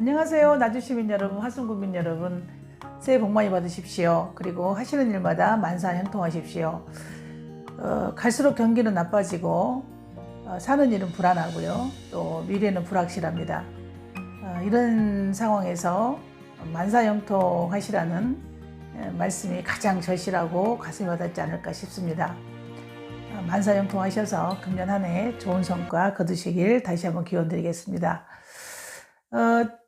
안녕하세요. 나주시민 여러분, 화순구민 여러분. 새해 복 많이 받으십시오. 그리고 하시는 일마다 만사형통하십시오. 어, 갈수록 경기는 나빠지고 어, 사는 일은 불안하고요. 또 미래는 불확실합니다. 어, 이런 상황에서 만사형통하시라는 에, 말씀이 가장 절실하고 가슴이 와닿지 않을까 싶습니다. 어, 만사형통하셔서 금년 한 해 좋은 성과 거두시길 다시 한번 기원 드리겠습니다. 어,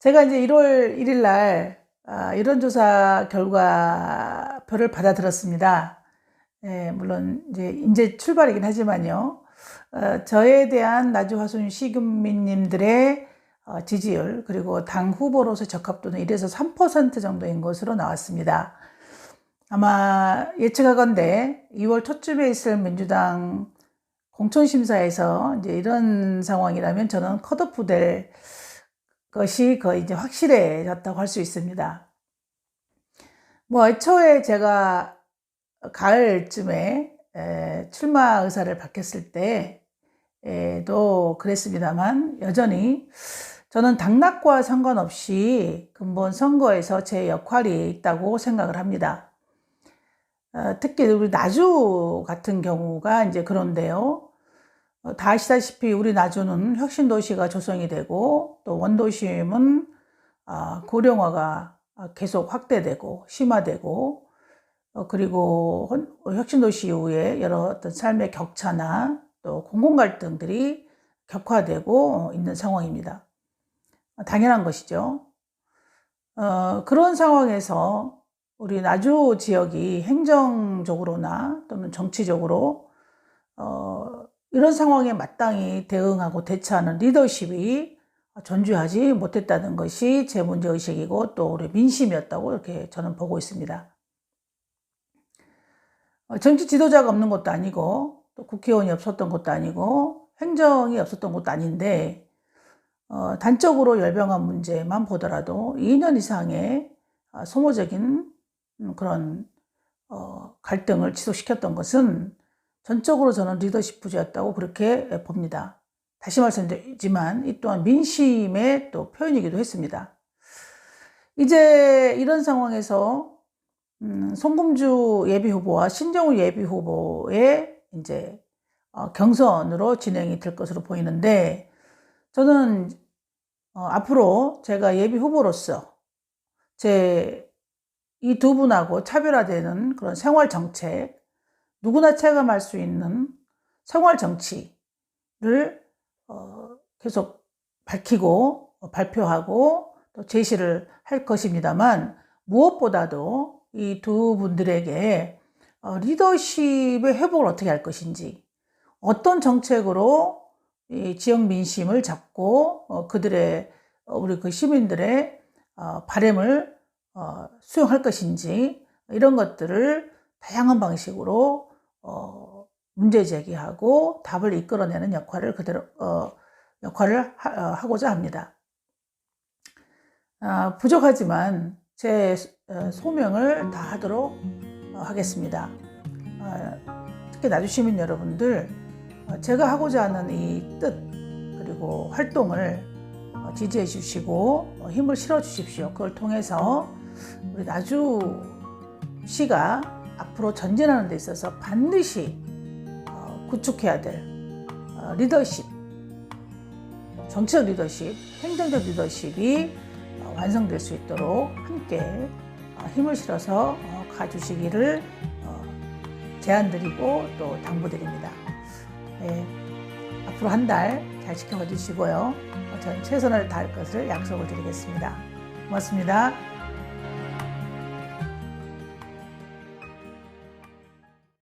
제가 이제 1월 1일 날 아, 여론조사 결과표를 받아들었습니다. 예, 물론 이제 이제 출발이긴 하지만요. 어, 저에 대한 나주화순 시군민님들의 어, 지지율 그리고 당 후보로서 적합도는 1에서 3% 정도인 것으로 나왔습니다. 아마 예측하건대 2월 초쯤에 있을 민주당 공천심사에서 이제 이런 상황이라면 저는 컷오프 될 것이 거의 이제 확실해졌다고 할 수 있습니다. 뭐 애초에 제가 가을쯤에 에, 출마 의사를 밝혔을 때도 그랬습니다만 여전히 저는 당락과 상관없이 근본 선거에서 제 역할이 있다고 생각을 합니다. 어, 특히 우리 나주 같은 경우가 이제 그런데요. 어, 다 아시다시피 우리 나주는 혁신도시가 조성이 되고 또 원도심은 아, 고령화가 계속 확대되고 심화되고 어, 그리고 헌- 혁신도시 이후에 여러 어떤 삶의 격차나 또 공공 갈등들이 격화되고 있는 상황입니다. 당연한 것이죠. 어, 그런 상황에서 우리 나주 지역이 행정적으로나 또는 정치적으로 어, 이런 상황에 마땅히 대응하고 대처하는 리더십이 존재하지 못했다는 것이 제 문제의식이고 또 우리 민심이었다고 이렇게 저는 보고 있습니다. 어, 정치 지도자가 없는 것도 아니고 또 국회의원이 없었던 것도 아니고 행정이 없었던 것도 아닌데 어, 단적으로 열병한 문제만 보더라도 2년 이상의 아, 소모적인 음, 그런 어, 갈등을 지속시켰던 것은 전적으로 저는 리더십 부재였다고 그렇게 봅니다. 다시 말씀드리지만 이 또한 민심의 또 표현이기도 했습니다. 이제 이런 상황에서 음, 송금주 예비 후보와 신정우 예비 후보의 이제 어, 경선으로 진행이 될 것으로 보이는데 저는 어, 앞으로 제가 예비 후보로서 제 이 두 분하고 차별화되는 그런 생활 정책, 누구나 체감할 수 있는 생활 정치를 어, 계속 밝히고 어, 발표하고 또 제시를 할 것입니다만 무엇보다도 이 두 분들에게 어, 리더십의 회복을 어떻게 할 것인지 어떤 정책으로 이 지역 민심을 잡고 어, 그들의 어, 우리 그 시민들의 어, 바램을 어, 수용할 것인지 이런 것들을 다양한 방식으로 어, 문제 제기하고 답을 이끌어내는 역할을 그대로 어, 역할을 하, 고자 합니다. 아, 부족하지만 제 어, 소명을 다하도록 어, 하겠습니다. 어, 특히 나주 시민 여러분들 어, 제가 하고자 하는 이 뜻 그리고 활동을 어, 지지해 주시고 어, 힘을 실어 주십시오. 그걸 통해서 우리 나주시가 앞으로 전진하는 데 있어서 반드시 어, 구축해야 될 어, 리더십, 정치적 리더십, 행정적 리더십이 어, 완성될 수 있도록 함께 어, 힘을 실어서 어, 가주시기를 어, 제안드리고 또 당부드립니다. 예, 앞으로 한 달 잘 지켜봐 주시고요. 어, 저는 최선을 다할 것을 약속을 드리겠습니다. 고맙습니다.